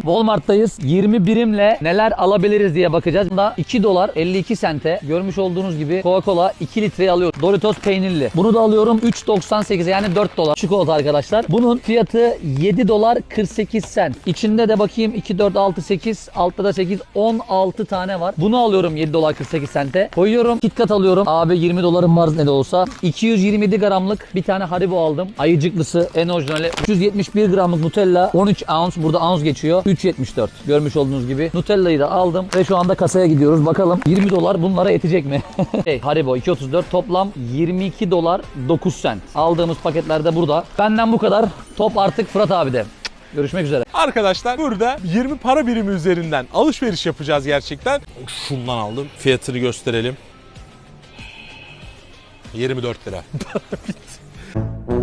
Walmart'tayız. 20 birimle neler alabiliriz diye bakacağız. Bunda 2 dolar 52 sente. Görmüş olduğunuz gibi Coca-Cola 2 litreyi alıyorum. Doritos peynirli. Bunu da alıyorum 3.98'e yani 4 dolar. Çikolata arkadaşlar. Bunun fiyatı 7 dolar 48 sent. İçinde de bakayım 2, 4, 6, 8. Altta da 8. 16 tane var. Bunu alıyorum 7 dolar 48 sente. Koyuyorum. KitKat alıyorum. Abi 20 dolarım var ne de olsa. 227 gramlık bir tane Haribo aldım. Ayıcıklısı en orijinali. 371 gramlık Nutella 13 ounce. Burada ounce geçiyor. 3.74. Görmüş olduğunuz gibi. Nutella'yı da aldım ve şu anda kasaya gidiyoruz. Bakalım 20 dolar bunlara yetecek mi? hey, Haribo 2.34 toplam 22 dolar 9 sent. Aldığımız paketler de burada. Benden bu kadar. Top artık Fırat abi de. Görüşmek üzere. Arkadaşlar burada 20 para birimi üzerinden alışveriş yapacağız gerçekten. Şundan aldım. Fiyatını gösterelim. 24 lira.